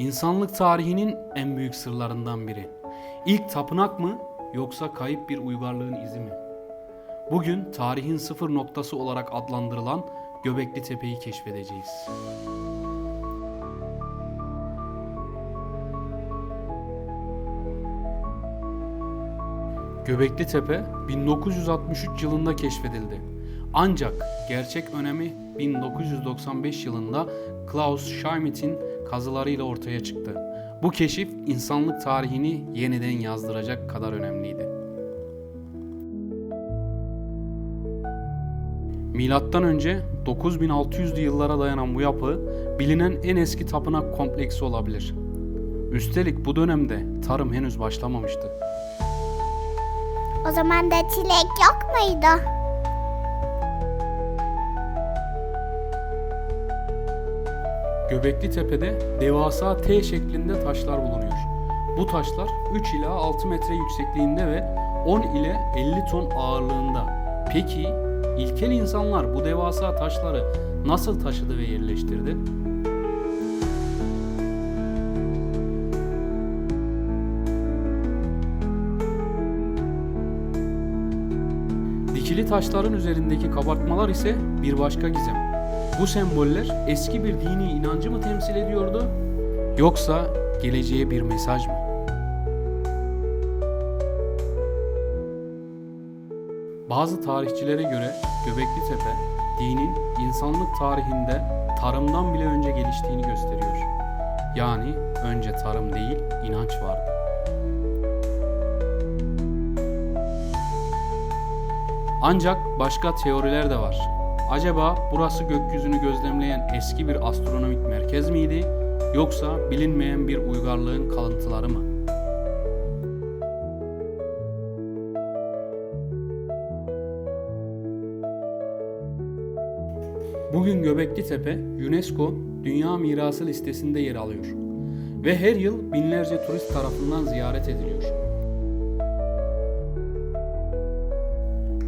İnsanlık tarihinin en büyük sırlarından biri. İlk tapınak mı yoksa kayıp bir uygarlığın izi mi? Bugün tarihin sıfır noktası olarak adlandırılan Göbekli Tepe'yi keşfedeceğiz. Göbekli Tepe 1963 yılında keşfedildi. Ancak gerçek önemi 1995 yılında Klaus Schmidt'in kazılarıyla ortaya çıktı. Bu keşif insanlık tarihini yeniden yazdıracak kadar önemliydi. Milattan önce 9600'lü yıllara dayanan bu yapı bilinen en eski tapınak kompleksi olabilir. Üstelik bu dönemde tarım henüz başlamamıştı. O zaman da çilek yok muydu? Göbekli Tepe'de devasa T şeklinde taşlar bulunuyor. Bu taşlar 3 ila 6 metre yüksekliğinde ve 10 ile 50 ton ağırlığında. Peki ilkel insanlar bu devasa taşları nasıl taşıdı ve yerleştirdi? Dikili taşların üzerindeki kabartmalar ise bir başka gizem. Bu semboller eski bir dini inancı mı temsil ediyordu yoksa geleceğe bir mesaj mı? Bazı tarihçilere göre Göbekli Tepe dinin insanlık tarihinde tarımdan bile önce geliştiğini gösteriyor. Yani önce tarım değil inanç vardı. Ancak başka teoriler de var. Acaba burası gökyüzünü gözlemleyen eski bir astronomik merkez miydi yoksa bilinmeyen bir uygarlığın kalıntıları mı? Bugün Göbekli Tepe UNESCO Dünya Mirası listesinde yer alıyor ve her yıl binlerce turist tarafından ziyaret ediliyor.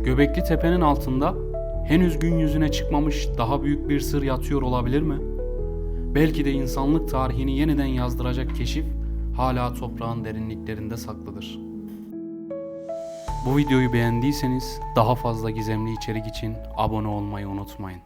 Göbekli Tepe'nin altında henüz gün yüzüne çıkmamış daha büyük bir sır yatıyor olabilir mi? Belki de insanlık tarihini yeniden yazdıracak keşif hala toprağın derinliklerinde saklıdır. Bu videoyu beğendiyseniz daha fazla gizemli içerik için abone olmayı unutmayın.